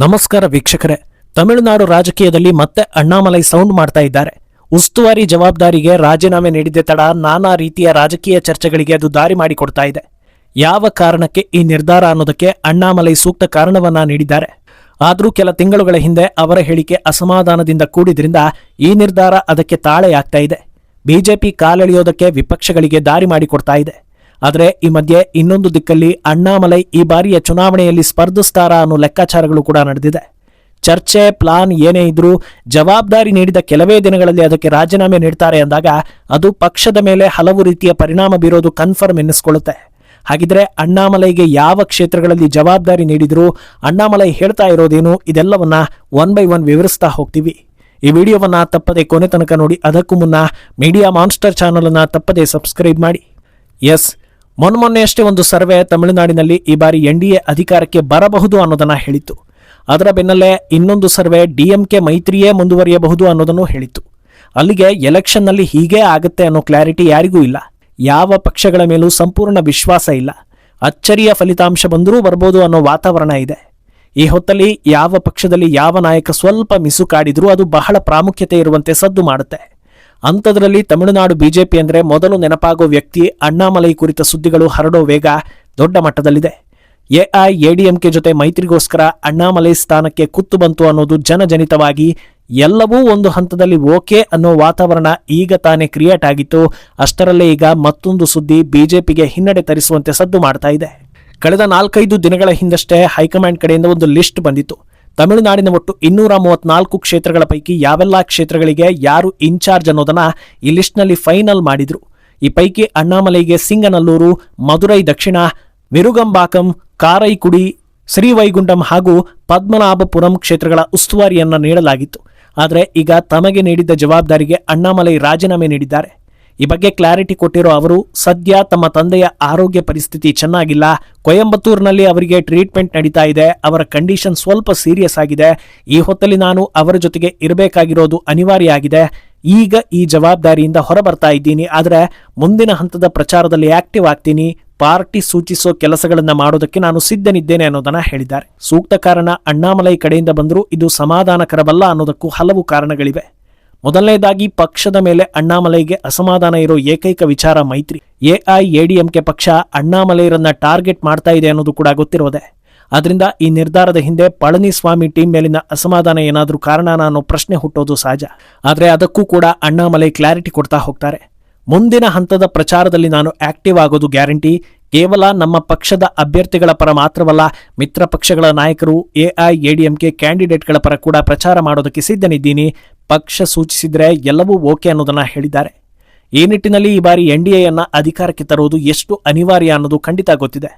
ನಮಸ್ಕಾರ ವೀಕ್ಷಕರೇ. ತಮಿಳುನಾಡು ರಾಜಕೀಯದಲ್ಲಿ ಮತ್ತೆ ಅಣ್ಣಾಮಲೈ ಸೌಂಡ್ ಮಾಡ್ತಾ ಇದ್ದಾರೆ. ಉಸ್ತುವಾರಿ ಜವಾಬ್ದಾರಿಗೆ ರಾಜೀನಾಮೆ ನೀಡಿದ್ದೆ ತಡ ನಾನಾ ರೀತಿಯ ರಾಜಕೀಯ ಚರ್ಚೆಗಳಿಗೆ ಅದು ದಾರಿ ಮಾಡಿಕೊಡ್ತಾ ಇದೆ. ಯಾವ ಕಾರಣಕ್ಕೆ ಈ ನಿರ್ಧಾರ ಅನ್ನೋದಕ್ಕೆ ಅಣ್ಣಾಮಲೈ ಸೂಕ್ತ ಕಾರಣವನ್ನ ನೀಡಿದ್ದಾರೆ. ಆದರೂ ಕೆಲ ತಿಂಗಳುಗಳ ಹಿಂದೆ ಅವರ ಹೇಳಿಕೆ ಅಸಮಾಧಾನದಿಂದ ಕೂಡಿದ್ರಿಂದ ಈ ನಿರ್ಧಾರ ಅದಕ್ಕೆ ತಾಳೆಯಾಗ್ತಾ ಇದೆ. ಬಿಜೆಪಿ ಕಾಲೆಳೆಯೋದಕ್ಕೆ ವಿಪಕ್ಷಗಳಿಗೆ ದಾರಿ ಮಾಡಿಕೊಡ್ತಾ ಇದೆ. ಆದರೆ ಈ ಮಧ್ಯೆ ಇನ್ನೊಂದು ದಿಕ್ಕಲ್ಲಿ ಅಣ್ಣಾಮಲೈ ಈ ಬಾರಿಯ ಚುನಾವಣೆಯಲ್ಲಿ ಸ್ಪರ್ಧಿಸ್ತಾರಾ ಅನ್ನೋ ಲೆಕ್ಕಾಚಾರಗಳು ಕೂಡ ನಡೆದಿದೆ. ಚರ್ಚೆ, ಪ್ಲಾನ್ ಏನೇ ಇದ್ರೂ ಜವಾಬ್ದಾರಿ ನೀಡಿದ ಕೆಲವೇ ದಿನಗಳಲ್ಲಿ ಅದಕ್ಕೆ ರಾಜೀನಾಮೆ ನೀಡ್ತಾರೆ ಅಂದಾಗ ಅದು ಪಕ್ಷದ ಮೇಲೆ ಹಲವು ರೀತಿಯ ಪರಿಣಾಮ ಬೀರೋದು ಕನ್ಫರ್ಮ್ ಎನ್ನಿಸ್ಕೊಳ್ಳುತ್ತೆ. ಹಾಗಿದ್ರೆ ಅಣ್ಣಾಮಲೈಗೆ ಯಾವ ಕ್ಷೇತ್ರಗಳಲ್ಲಿ ಜವಾಬ್ದಾರಿ ನೀಡಿದ್ರು ಅಣ್ಣಾಮಲೈ ಹೇಳ್ತಾ ಇರೋದೇನು ಇದೆಲ್ಲವನ್ನ ಒನ್ ಬೈ ಒನ್ ವಿವರಿಸ್ತಾ ಹೋಗ್ತೀವಿ. ಈ ವಿಡಿಯೋವನ್ನ ತಪ್ಪದೆ ಕೊನೆ ತನಕ ನೋಡಿ ಅದಕ್ಕೂ ಮುನ್ನ ಮೀಡಿಯಾ ಮಾನ್ಸ್ಟರ್ ಚಾನಲ್ ಅನ್ನ ತಪ್ಪದೆ ಸಬ್ಸ್ಕ್ರೈಬ್ ಮಾಡಿ. ಎಸ್ ಮೊನ್ಮೊನ್ನೆಯಷ್ಟೇ ಒಂದು ಸರ್ವೆ ತಮಿಳುನಾಡಿನಲ್ಲಿ ಈ ಬಾರಿ ಎನ್ ಡಿ ಎ ಅಧಿಕಾರಕ್ಕೆ ಬರಬಹುದು ಅನ್ನೋದನ್ನ ಹೇಳಿತ್ತು. ಅದರ ಬೆನ್ನಲ್ಲೇ ಇನ್ನೊಂದು ಸರ್ವೆ ಡಿಎಂಕೆ ಮೈತ್ರಿಯೇ ಮುಂದುವರಿಯಬಹುದು ಅನ್ನೋದನ್ನು ಹೇಳಿತ್ತು. ಅಲ್ಲಿಗೆ ಎಲೆಕ್ಷನ್ನಲ್ಲಿ ಹೀಗೇ ಆಗುತ್ತೆ ಅನ್ನೋ ಕ್ಲಾರಿಟಿ ಯಾರಿಗೂ ಇಲ್ಲ. ಯಾವ ಪಕ್ಷಗಳ ಮೇಲೂ ಸಂಪೂರ್ಣ ವಿಶ್ವಾಸ ಇಲ್ಲ. ಅಚ್ಚರಿಯ ಫಲಿತಾಂಶ ಬಂದರೂ ಬರ್ಬೋದು ಅನ್ನೋ ವಾತಾವರಣ ಇದೆ. ಈ ಹೊತ್ತಲ್ಲಿ ಯಾವ ಪಕ್ಷದಲ್ಲಿ ಯಾವ ನಾಯಕ ಸ್ವಲ್ಪ ಮಿಸು ಕಾಡಿದ್ರೂ ಅದು ಬಹಳ ಪ್ರಾಮುಖ್ಯತೆ ಇರುವಂತೆ ಸದ್ದು ಮಾಡುತ್ತೆ. ಅಂಥದ್ರಲ್ಲಿ ತಮಿಳುನಾಡು ಬಿಜೆಪಿ ಅಂದರೆ ಮೊದಲು ನೆನಪಾಗೋ ವ್ಯಕ್ತಿ ಅಣ್ಣಾಮಲೈ ಕುರಿತ ಸುದ್ದಿಗಳು ಹರಡೋ ವೇಗ ದೊಡ್ಡ ಮಟ್ಟದಲ್ಲಿದೆ. ಎಐಎಡಿಎಂಕೆ ಜೊತೆ ಮೈತ್ರಿಗೋಸ್ಕರ ಅಣ್ಣಾಮಲೈ ಸ್ಥಾನಕ್ಕೆ ಕುತ್ತು ಬಂತು ಅನ್ನೋದು ಜನಜನಿತವಾಗಿ ಎಲ್ಲವೂ ಒಂದು ಹಂತದಲ್ಲಿ ಓಕೆ ಅನ್ನೋ ವಾತಾವರಣ ಈಗ ತಾನೇ ಕ್ರಿಯೇಟ್ ಆಗಿತ್ತು. ಅಷ್ಟರಲ್ಲೇ ಈಗ ಮತ್ತೊಂದು ಸುದ್ದಿ ಬಿಜೆಪಿಗೆ ಹಿನ್ನಡೆ ತರಿಸುವಂತೆ ಸದ್ದು ಮಾಡ್ತಾ ಇದೆ. ಕಳೆದ ನಾಲ್ಕೈದು ದಿನಗಳ ಹಿಂದಷ್ಟೇ ಹೈಕಮಾಂಡ್ ಕಡೆಯಿಂದ ಒಂದು ಲಿಸ್ಟ್ ಬಂದಿತ್ತು. ತಮಿಳುನಾಡಿನ ಒಟ್ಟು ಇನ್ನೂರ ಮೂವತ್ನಾಲ್ಕು ಕ್ಷೇತ್ರಗಳ ಪೈಕಿ ಯಾವೆಲ್ಲ ಕ್ಷೇತ್ರಗಳಿಗೆ ಯಾರು ಇನ್ಚಾರ್ಜ್ ಅನ್ನೋದನ್ನ ಈ ಲಿಸ್ಟ್ನಲ್ಲಿ ಫೈನಲ್ ಮಾಡಿದ್ರು. ಈ ಪೈಕಿ ಅಣ್ಣಾಮಲೈಗೆ ಸಿಂಗನಲ್ಲೂರು, ಮಧುರೈ ದಕ್ಷಿಣ, ವಿರುಗಂಬಾಕಂ, ಕಾರೈಕುಡಿ ಶ್ರೀವೈಗುಂಡಂ ಹಾಗೂ ಪದ್ಮನಾಭಪುರಂ ಕ್ಷೇತ್ರಗಳ ಉಸ್ತುವಾರಿಯನ್ನ ನೀಡಲಾಗಿತ್ತು. ಆದರೆ ಈಗ ತಮಗೆ ನೀಡಿದ್ದ ಜವಾಬ್ದಾರಿಗೆ ಅಣ್ಣಾಮಲೈ ರಾಜೀನಾಮೆ ನೀಡಿದ್ದಾರೆ. ಈ ಬಗ್ಗೆ ಕ್ಲಾರಿಟಿ ಕೊಟ್ಟಿರೋ ಅವರು, ಸದ್ಯ ತಮ್ಮ ತಂದೆಯ ಆರೋಗ್ಯ ಪರಿಸ್ಥಿತಿ ಚೆನ್ನಾಗಿಲ್ಲ. ಕೊಯಂಬತ್ತೂರಿನಲ್ಲಿ ಅವರಿಗೆ ಟ್ರೀಟ್ಮೆಂಟ್ ನಡೀತಾ ಇದೆ. ಅವರ ಕಂಡೀಷನ್ ಸ್ವಲ್ಪ ಸೀರಿಯಸ್ ಆಗಿದೆ. ಈ ಹೊತ್ತಲ್ಲಿ ನಾನು ಅವರ ಜೊತೆಗೆ ಇರಬೇಕಾಗಿರೋದು ಅನಿವಾರ್ಯ ಆಗಿದೆ ಈಗ ಈ ಜವಾಬ್ದಾರಿಯಿಂದ ಹೊರಬರ್ತಾ ಇದ್ದೀನಿ. ಆದರೆ ಮುಂದಿನ ಹಂತದ ಪ್ರಚಾರದಲ್ಲಿ ಆಕ್ಟಿವ್ ಆಗ್ತೀನಿ. ಪಾರ್ಟಿ ಸೂಚಿಸೋ ಕೆಲಸಗಳನ್ನು ಮಾಡೋದಕ್ಕೆ ನಾನು ಸಿದ್ಧನಿದ್ದೇನೆ ಅನ್ನೋದನ್ನ ಹೇಳಿದ್ದಾರೆ. ಸೂಕ್ತ ಕಾರಣ ಅಣ್ಣಾಮಲೈ ಕಡೆಯಿಂದ ಬಂದರೂ ಇದು ಸಮಾಧಾನಕರವಲ್ಲ ಅನ್ನೋದಕ್ಕೂ ಹಲವು ಕಾರಣಗಳಿವೆ. ಮೊದಲನೇದಾಗಿ ಪಕ್ಷದ ಮೇಲೆ ಅಣ್ಣಾಮಲೈಗೆ ಅಸಮಾಧಾನ ಇರೋ ಏಕೈಕ ವಿಚಾರ ಮೈತ್ರಿ. ಎಐಎಡಿಎಂಕೆ ಪಕ್ಷ ಅಣ್ಣಾಮಲೈರನ್ನ ಟಾರ್ಗೆಟ್ ಮಾಡ್ತಾ ಇದೆ ಅನ್ನೋದು ಕೂಡ ಗೊತ್ತಿರೋದೆ. ಆದ್ರಿಂದ ಈ ನಿರ್ಧಾರದ ಹಿಂದೆ ಪಳನಿಸ್ವಾಮಿ ಟೀಮ್ ಮೇಲಿನ ಅಸಮಾಧಾನ ಏನಾದರೂ ಕಾರಣನ ಅನ್ನೋ ಪ್ರಶ್ನೆ ಹುಟ್ಟೋದು ಸಹಜ. ಆದರೆ ಅದಕ್ಕೂ ಕೂಡ ಅಣ್ಣಾಮಲೈ ಕ್ಲಾರಿಟಿ ಕೊಡ್ತಾ ಹೋಗ್ತಾರೆ. ಮುಂದಿನ ಹಂತದ ಪ್ರಚಾರದಲ್ಲಿ ನಾನು ಆಕ್ಟಿವ್ ಆಗೋದು ಗ್ಯಾರಂಟಿ. ಕೇವಲ ನಮ್ಮ ಪಕ್ಷದ ಅಭ್ಯರ್ಥಿಗಳ ಪರ ಮಾತ್ರವಲ್ಲ, ಮಿತ್ರ ಪಕ್ಷಗಳ ನಾಯಕರು ಎಐಎಡಿಎಂಕೆ ಕ್ಯಾಂಡಿಡೇಟ್ಗಳ ಪರ ಕೂಡ ಪ್ರಚಾರ ಮಾಡೋದಕ್ಕೆ ಸಿದ್ಧನಿದ್ದೀನಿ. ಪಕ್ಷ ಸೂಚಿಸಿದರೆ ಎಲ್ಲವೂ ಓಕೆ ಅನ್ನೋದನ್ನ ಹೇಳಿದ್ದಾರೆ. ಈ ನಿಟ್ಟಿನಲ್ಲಿ ಈ ಬಾರಿ ಎನ್ ಡಿ ಎನ್ನ ಅಧಿಕಾರಕ್ಕೆ ತರುವುದು ಎಷ್ಟು ಅನಿವಾರ್ಯ ಅನ್ನೋದು ಖಂಡಿತ ಗೊತ್ತಿದೆ.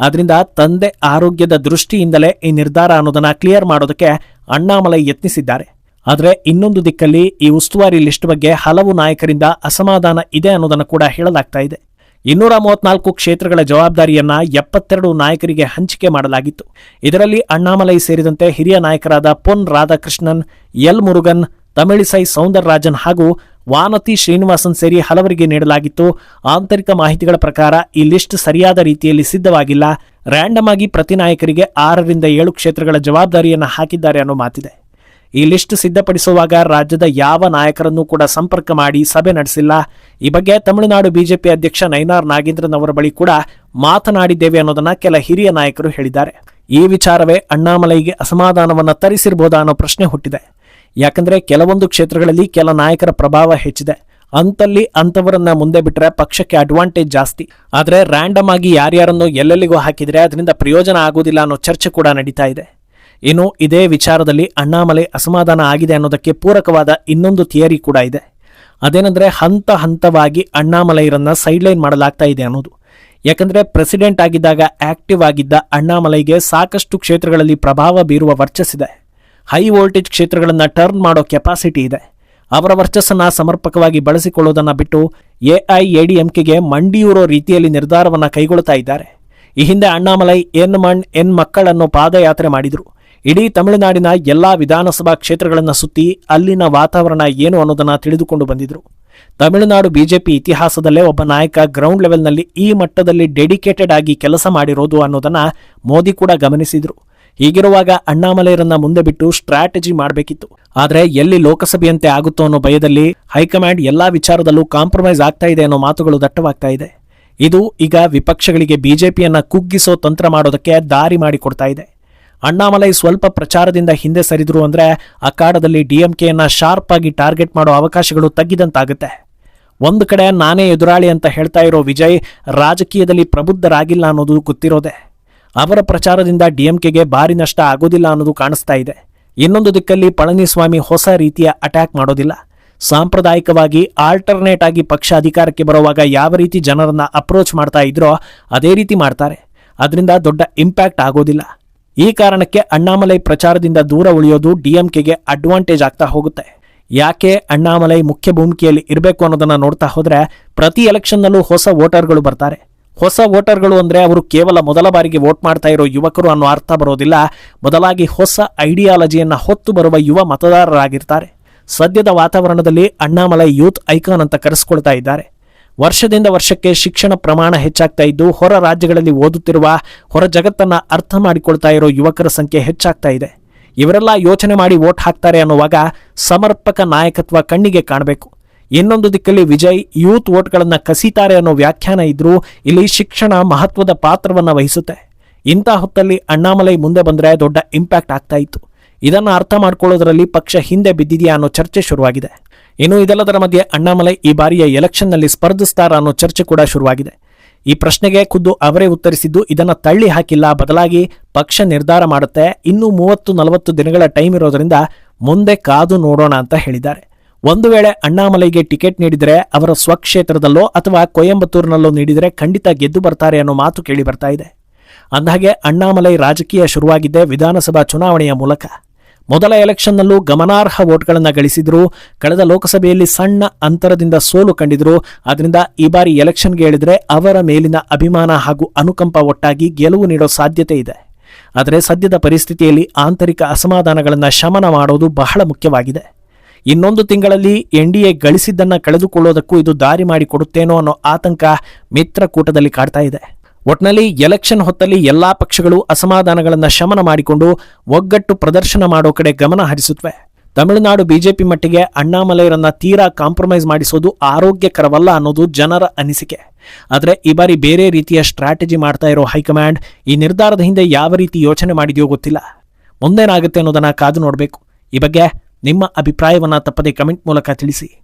ಆದ್ರಿಂದ ತಂದೆ ಆರೋಗ್ಯದ ದೃಷ್ಟಿಯಿಂದಲೇ ಈ ನಿರ್ಧಾರ ಅನ್ನೋದನ್ನ ಕ್ಲಿಯರ್ ಮಾಡೋದಕ್ಕೆ ಅಣ್ಣಾಮಲೈ ಯತ್ನಿಸಿದ್ದಾರೆ. ಆದರೆ ಇನ್ನೊಂದು ದಿಕ್ಕಲ್ಲಿ ಈ ಉಸ್ತುವಾರಿ ಲಿಸ್ಟ್ ಬಗ್ಗೆ ಹಲವು ನಾಯಕರಿಂದ ಅಸಮಾಧಾನ ಇದೆ ಅನ್ನೋದನ್ನು ಕೂಡ ಹೇಳಲಾಗ್ತಾ ಇದೆ. ಇನ್ನೂರ ಮೂವತ್ನಾಲ್ಕು ಕ್ಷೇತ್ರಗಳ ಜವಾಬ್ದಾರಿಯನ್ನ ಎಪ್ಪತ್ತೆರಡು ನಾಯಕರಿಗೆ ಹಂಚಿಕೆ ಮಾಡಲಾಗಿತ್ತು. ಇದರಲ್ಲಿ ಅಣ್ಣಾಮಲೈ ಸೇರಿದಂತೆ ಹಿರಿಯ ನಾಯಕರಾದ ಪೊನ್ ರಾಧಾಕೃಷ್ಣನ್, ಎಲ್ ಮುರುಗನ್ ತಮಿಳಿಸೈ ಸೌಂದರರಾಜನ್ ಹಾಗೂ ವಾನತಿ ಶ್ರೀನಿವಾಸನ್ ಸೇರಿ ಹಲವರಿಗೆ ನೀಡಲಾಗಿತ್ತು. ಆಂತರಿಕ ಮಾಹಿತಿಗಳ ಪ್ರಕಾರ ಈ ಲಿಸ್ಟ್ ಸರಿಯಾದ ರೀತಿಯಲ್ಲಿ ಸಿದ್ಧವಾಗಿಲ್ಲ. ರ್ಯಾಂಡಮ್ ಆಗಿ ಪ್ರತಿ ನಾಯಕರಿಗೆ ಆರರಿಂದ ಏಳು ಕ್ಷೇತ್ರಗಳ ಜವಾಬ್ದಾರಿಯನ್ನು ಹಾಕಿದ್ದಾರೆ ಅನ್ನೋ ಮಾತಿದೆ. ಈ ಲಿಸ್ಟ್ ಸಿದ್ಧಪಡಿಸುವಾಗ ರಾಜ್ಯದ ಯಾವ ನಾಯಕರನ್ನೂ ಕೂಡ ಸಂಪರ್ಕ ಮಾಡಿ ಸಭೆ ನಡೆಸಿಲ್ಲ. ಈ ಬಗ್ಗೆ ತಮಿಳುನಾಡು ಬಿಜೆಪಿ ಅಧ್ಯಕ್ಷ ನೈನಾರ್ ನಾಗೇಂದ್ರನ್ ಅವರ ಬಳಿ ಕೂಡ ಮಾತನಾಡಿದ್ದೇವೆ ಅನ್ನೋದನ್ನ ಕೆಲ ಹಿರಿಯ ನಾಯಕರು ಹೇಳಿದ್ದಾರೆ. ಈ ವಿಚಾರವೇ ಅಣ್ಣಾಮಲೈಗೆ ಅಸಮಾಧಾನವನ್ನು ತರಿಸಿರಬಹುದಾ ಅನ್ನೋ ಪ್ರಶ್ನೆ ಹುಟ್ಟಿದೆ. ಯಾಕಂದ್ರೆ ಕೆಲವೊಂದು ಕ್ಷೇತ್ರಗಳಲ್ಲಿ ಕೆಲ ನಾಯಕರ ಪ್ರಭಾವ ಹೆಚ್ಚಿದೆ. ಅಂತಲ್ಲಿ ಅಂಥವರನ್ನ ಮುಂದೆ ಬಿಟ್ರೆ ಪಕ್ಷಕ್ಕೆ ಅಡ್ವಾಂಟೇಜ್ ಜಾಸ್ತಿ. ಆದ್ರೆ ರ್ಯಾಂಡಮ್ ಆಗಿ ಯಾರ್ಯಾರನ್ನು ಎಲ್ಲೆಲ್ಲಿಗೂ ಹಾಕಿದ್ರೆ ಅದರಿಂದ ಪ್ರಯೋಜನ ಆಗುವುದಿಲ್ಲ ಅನ್ನೋ ಚರ್ಚೆ ಕೂಡ ನಡೀತಾ ಇದೆ. ಇನ್ನು ಇದೇ ವಿಚಾರದಲ್ಲಿ ಅಣ್ಣಾಮಲೆ ಅಸಮಾಧಾನ ಆಗಿದೆ ಅನ್ನೋದಕ್ಕೆ ಪೂರಕವಾದ ಇನ್ನೊಂದು ಥಿಯರಿ ಕೂಡ ಇದೆ. ಅದೇನೆಂದ್ರೆ ಹಂತ ಹಂತವಾಗಿ ಅಣ್ಣಾಮಲೈರನ್ನು ಸೈಡ್ಲೈನ್ ಮಾಡಲಾಗ್ತಾ ಇದೆ ಅನ್ನೋದು. ಯಾಕಂದ್ರೆ ಪ್ರೆಸಿಡೆಂಟ್ ಆಗಿದ್ದಾಗ ಆಕ್ಟಿವ್ ಆಗಿದ್ದ ಅಣ್ಣಾಮಲೈಗೆ ಸಾಕಷ್ಟು ಕ್ಷೇತ್ರಗಳಲ್ಲಿ ಪ್ರಭಾವ ಬೀರುವ ವರ್ಚಸ್ಸಿದೆ. ಹೈ ವೋಲ್ಟೇಜ್ ಕ್ಷೇತ್ರಗಳನ್ನು ಟರ್ನ್ ಮಾಡೋ ಕೆಪಾಸಿಟಿ ಇದೆ. ಅವರ ವರ್ಚಸ್ಸನ್ನು ಸಮರ್ಪಕವಾಗಿ ಬಳಸಿಕೊಳ್ಳುವುದನ್ನು ಬಿಟ್ಟು ಎಐಎಡಿಎಂಕೆಗೆ ಮಂಡಿಯೂರೋ ರೀತಿಯಲ್ಲಿ ನಿರ್ಧಾರವನ್ನು ಕೈಗೊಳ್ಳುತ್ತಾ ಇದ್ದಾರೆ. ಈ ಹಿಂದೆ ಅಣ್ಣಾಮಲೈ ಎನ್ ಮಣ್ ಎನ್ ಮಕ್ಕಳನ್ನು ಪಾದಯಾತ್ರೆ ಮಾಡಿದರು. ಇಡೀ ತಮಿಳುನಾಡಿನ ಎಲ್ಲ ವಿಧಾನಸಭಾ ಕ್ಷೇತ್ರಗಳನ್ನು ಸುತ್ತಿ ಅಲ್ಲಿನ ವಾತಾವರಣ ಏನು ಅನ್ನೋದನ್ನು ತಿಳಿದುಕೊಂಡು ಬಂದಿದ್ರು. ತಮಿಳುನಾಡು ಬಿಜೆಪಿ ಇತಿಹಾಸದಲ್ಲೇ ಒಬ್ಬ ನಾಯಕ ಗ್ರೌಂಡ್ ಲೆವೆಲ್ನಲ್ಲಿ ಈ ಮಟ್ಟದಲ್ಲಿ ಡೆಡಿಕೇಟೆಡ್ ಆಗಿ ಕೆಲಸ ಮಾಡಿರೋದು ಅನ್ನೋದನ್ನು ಮೋದಿ ಕೂಡ ಗಮನಿಸಿದ್ರು. ಹೀಗಿರುವಾಗ ಅಣ್ಣಾಮಲೆಯರನ್ನ ಮುಂದೆ ಬಿಟ್ಟು ಸ್ಟ್ರಾಟಜಿ ಮಾಡಬೇಕಿತ್ತು. ಆದರೆ ಎಲ್ಲಿ ಲೋಕಸಭೆಯಂತೆ ಆಗುತ್ತೋ ಅನ್ನೋ ಭಯದಲ್ಲಿ ಹೈಕಮಾಂಡ್ ಎಲ್ಲಾ ವಿಚಾರದಲ್ಲೂ ಕಾಂಪ್ರಮೈಸ್ ಆಗ್ತಾ ಇದೆ ಅನ್ನೋ ಮಾತುಗಳು ದಟ್ಟವಾಗ್ತಾ ಇದೆ. ಇದು ಈಗ ವಿಪಕ್ಷಗಳಿಗೆ ಬಿಜೆಪಿಯನ್ನ ಕುಗ್ಗಿಸೋ ತಂತ್ರ ಮಾಡೋದಕ್ಕೆ ದಾರಿ ಮಾಡಿಕೊಡ್ತಾ ಇದೆ. ಅಣ್ಣಾಮಲೈ ಸ್ವಲ್ಪ ಪ್ರಚಾರದಿಂದ ಹಿಂದೆ ಸರಿದ್ರು ಅಂದ್ರೆ ಅಖಾಡದಲ್ಲಿ ಡಿಎಂಕೆಯನ್ನ ಶಾರ್ಪ್ ಆಗಿ ಟಾರ್ಗೆಟ್ ಮಾಡೋ ಅವಕಾಶಗಳು ತಗ್ಗಿದಂತಾಗುತ್ತೆ. ಒಂದು ಕಡೆ ನಾನೇ ಎದುರಾಳಿ ಅಂತ ಹೇಳ್ತಾ ಇರೋ ವಿಜಯ್ ರಾಜಕೀಯದಲ್ಲಿ ಪ್ರಬುದ್ಧರಾಗಿಲ್ಲ ಅನ್ನೋದು ಗೊತ್ತಿರೋದೆ. ಅವರ ಪ್ರಚಾರದಿಂದ ಡಿಎಂಕೆಗೆ ಭಾರಿ ನಷ್ಟ ಆಗೋದಿಲ್ಲ ಅನ್ನೋದು ಕಾಣಿಸ್ತಾ ಇದೆ. ಇನ್ನೊಂದು ದಿಕ್ಕಲ್ಲಿ ಪಳನಿಸ್ವಾಮಿ ಹೊಸ ರೀತಿಯ ಅಟ್ಯಾಕ್ ಮಾಡೋದಿಲ್ಲ. ಸಾಂಪ್ರದಾಯಿಕವಾಗಿ ಆಲ್ಟರ್ನೇಟ್ ಆಗಿ ಪಕ್ಷ ಅಧಿಕಾರಕ್ಕೆ ಬರುವಾಗ ಯಾವ ರೀತಿ ಜನರನ್ನ ಅಪ್ರೋಚ್ ಮಾಡ್ತಾ ಇದ್ರೋ ಅದೇ ರೀತಿ ಮಾಡ್ತಾರೆ. ಅದರಿಂದ ದೊಡ್ಡ ಇಂಪ್ಯಾಕ್ಟ್ ಆಗೋದಿಲ್ಲ. ಈ ಕಾರಣಕ್ಕೆ ಅಣ್ಣಾಮಲೈ ಪ್ರಚಾರದಿಂದ ದೂರ ಉಳಿಯೋದು ಡಿಎಂಕೆಗೆ ಅಡ್ವಾಂಟೇಜ್ ಆಗ್ತಾ ಹೋಗುತ್ತೆ. ಯಾಕೆ ಅಣ್ಣಾಮಲೈ ಮುಖ್ಯ ಭೂಮಿಕೆಯಲ್ಲಿ ಇರಬೇಕು ಅನ್ನೋದನ್ನ ನೋಡ್ತಾ ಹೋದ್ರೆ ಪ್ರತಿ ಎಲೆಕ್ಷನ್ನಲ್ಲೂ ಹೊಸ ವೋಟರ್ಗಳು ಬರ್ತಾರೆ. ಹೊಸ ವೋಟರ್ಗಳು ಅಂದರೆ ಅವರು ಕೇವಲ ಮೊದಲ ಬಾರಿಗೆ ವೋಟ್ ಮಾಡ್ತಾ ಇರೋ ಯುವಕರು ಅನ್ನೋ ಅರ್ಥ ಬರೋದಿಲ್ಲ. ಮೊದಲಾಗಿ ಹೊಸ ಐಡಿಯಾಲಜಿಯನ್ನು ಹೊತ್ತು ಬರುವ ಯುವ ಮತದಾರರಾಗಿರ್ತಾರೆ. ಸದ್ಯದ ವಾತಾವರಣದಲ್ಲಿ ಅಣ್ಣಾಮಲೈ ಯೂತ್ ಐಕಾನ್ ಅಂತ ಕರೆಸ್ಕೊಳ್ತಾ ಇದ್ದಾರೆ. ವರ್ಷದಿಂದ ವರ್ಷಕ್ಕೆ ಶಿಕ್ಷಣ ಪ್ರಮಾಣ ಹೆಚ್ಚಾಗ್ತಾ ಇದ್ದು, ಹೊರ ರಾಜ್ಯಗಳಲ್ಲಿ ಓದುತ್ತಿರುವ, ಹೊರ ಜಗತ್ತನ್ನು ಅರ್ಥ ಮಾಡಿಕೊಳ್ತಾ ಇರೋ ಯುವಕರ ಸಂಖ್ಯೆ ಹೆಚ್ಚಾಗ್ತಾ ಇದೆ. ಇವರೆಲ್ಲ ಯೋಚನೆ ಮಾಡಿ ವೋಟ್ ಹಾಕ್ತಾರೆ ಅನ್ನುವಾಗ ಸಮರ್ಪಕ ನಾಯಕತ್ವ ಕಣ್ಣಿಗೆ ಕಾಣಬೇಕು. ಇನ್ನೊಂದು ದಿಕ್ಕಲ್ಲಿ ವಿಜಯ್, ಯೂತ್ ಓಟ್ಗಳನ್ನು ಕಸೀತಾರೆ ಅನ್ನೋ ವ್ಯಾಖ್ಯಾನ ಇದ್ರೂ ಇಲ್ಲಿ ಶಿಕ್ಷಣ ಮಹತ್ವದ ಪಾತ್ರವನ್ನು ವಹಿಸುತ್ತೆ. ಇಂಥ ಹೊತ್ತಲ್ಲಿ ಅಣ್ಣಾಮಲೈ ಮುಂದೆ ಬಂದರೆ ದೊಡ್ಡ ಇಂಪ್ಯಾಕ್ಟ್ ಆಗ್ತಾ ಇತ್ತು. ಇದನ್ನು ಅರ್ಥ ಮಾಡ್ಕೊಳ್ಳೋದ್ರಲ್ಲಿ ಪಕ್ಷ ಹಿಂದೆ ಬಿದ್ದಿದೆಯಾ ಅನ್ನೋ ಚರ್ಚೆ ಶುರುವಾಗಿದೆ. ಇನ್ನು ಇದೆಲ್ಲದರ ಮಧ್ಯೆ ಅಣ್ಣಾಮಲೈ ಈ ಬಾರಿಯ ಎಲೆಕ್ಷನ್ನಲ್ಲಿ ಸ್ಪರ್ಧಿಸ್ತಾರ ಅನ್ನೋ ಚರ್ಚೆ ಕೂಡ ಶುರುವಾಗಿದೆ. ಈ ಪ್ರಶ್ನೆಗೆ ಖುದ್ದು ಅವರೇ ಉತ್ತರಿಸಿದ್ದು, ಇದನ್ನು ತಳ್ಳಿ ಹಾಕಿಲ್ಲ, ಬದಲಾಗಿ ಪಕ್ಷ ನಿರ್ಧಾರ ಮಾಡುತ್ತೆ. ಇನ್ನೂ ಮೂವತ್ತು ನಲವತ್ತು ದಿನಗಳ ಟೈಮ್ ಇರೋದರಿಂದ ಮುಂದೆ ಕಾದು ನೋಡೋಣ ಅಂತ ಹೇಳಿದ್ದಾರೆ. ಒಂದು ವೇಳೆ ಅಣ್ಣಾಮಲೈಗೆ ಟಿಕೆಟ್ ನೀಡಿದರೆ ಅವರ ಸ್ವಕ್ಷೇತ್ರದಲ್ಲೋ ಅಥವಾ ಕೊಯಂಬತ್ತೂರಿನಲ್ಲೋ ನೀಡಿದರೆ ಖಂಡಿತ ಗೆದ್ದು ಬರ್ತಾರೆ ಅನ್ನೋ ಮಾತು ಕೇಳಿ ಬರ್ತಾ ಇದೆ. ಅಂದಹಾಗೆ ಅಣ್ಣಾಮಲೈ ರಾಜಕೀಯ ಶುರುವಾಗಿದ್ದೆ ವಿಧಾನಸಭಾ ಚುನಾವಣೆಯ ಮೂಲಕ. ಮೊದಲ ಎಲೆಕ್ಷನ್ನಲ್ಲೂ ಗಮನಾರ್ಹ ವೋಟ್ಗಳನ್ನು ಗಳಿಸಿದ್ರು, ಕಳೆದ ಲೋಕಸಭೆಯಲ್ಲಿ ಸಣ್ಣ ಅಂತರದಿಂದ ಸೋಲು ಕಂಡಿದ್ರು ಆದ್ದರಿಂದ ಈ ಬಾರಿ ಎಲೆಕ್ಷನ್ಗೆ ಹೇಳಿದರೆ ಅವರ ಮೇಲಿನ ಅಭಿಮಾನ ಹಾಗೂ ಅನುಕಂಪ ಒಟ್ಟಾಗಿ ಗೆಲುವು ನೀಡೋ ಸಾಧ್ಯತೆ ಇದೆ. ಆದರೆ ಸದ್ಯದ ಪರಿಸ್ಥಿತಿಯಲ್ಲಿ ಆಂತರಿಕ ಅಸಮಾಧಾನಗಳನ್ನು ಶಮನ ಮಾಡೋದು ಬಹಳ ಮುಖ್ಯವಾಗಿದೆ. ಇನ್ನೊಂದು ತಿಂಗಳಲ್ಲಿ ಎನ್ಡಿಎ ಗಳಿಸಿದ್ದನ್ನು ಕಳೆದುಕೊಳ್ಳೋದಕ್ಕೂ ಇದು ದಾರಿ ಮಾಡಿ ಕೊಡುತ್ತೇನೋ ಅನ್ನೋ ಆತಂಕ ಮಿತ್ರಕೂಟದಲ್ಲಿ ಕಾಡ್ತಾ ಇದೆ. ಒಟ್ನಲ್ಲಿ ಎಲೆಕ್ಷನ್ ಹೊತ್ತಲ್ಲಿ ಎಲ್ಲಾ ಪಕ್ಷಗಳು ಅಸಮಾಧಾನಗಳನ್ನು ಶಮನ ಮಾಡಿಕೊಂಡು ಒಗ್ಗಟ್ಟು ಪ್ರದರ್ಶನ ಮಾಡೋ ಕಡೆ ಗಮನ ಹರಿಸುತ್ತವೆ ತಮಿಳುನಾಡು ಬಿಜೆಪಿ ಮಟ್ಟಿಗೆ ಅಣ್ಣಾಮಲೈರನ್ನ ತೀರಾ ಕಾಂಪ್ರಮೈಸ್ ಮಾಡಿಸೋದು ಆರೋಗ್ಯಕರವಲ್ಲ ಅನ್ನೋದು ಜನರ ಅನಿಸಿಕೆ. ಆದರೆ ಈ ಬಾರಿ ಬೇರೆ ರೀತಿಯ ಸ್ಟ್ರಾಟಜಿ ಮಾಡ್ತಾ ಇರೋ ಹೈಕಮಾಂಡ್ ಈ ನಿರ್ಧಾರದ ಹಿಂದೆ ಯಾವ ರೀತಿ ಯೋಚನೆ ಮಾಡಿದೆಯೋ ಗೊತ್ತಿಲ್ಲ. ಮುಂದೇನಾಗುತ್ತೆ ಅನ್ನೋದನ್ನ ಕಾದು ನೋಡಬೇಕು. ಈ ಬಗ್ಗೆ ನಿಮ್ಮ ಅಭಿಪ್ರಾಯವನ್ನು ತಪ್ಪದೆ ಕಮೆಂಟ್ ಮೂಲಕ ತಿಳಿಸಿ.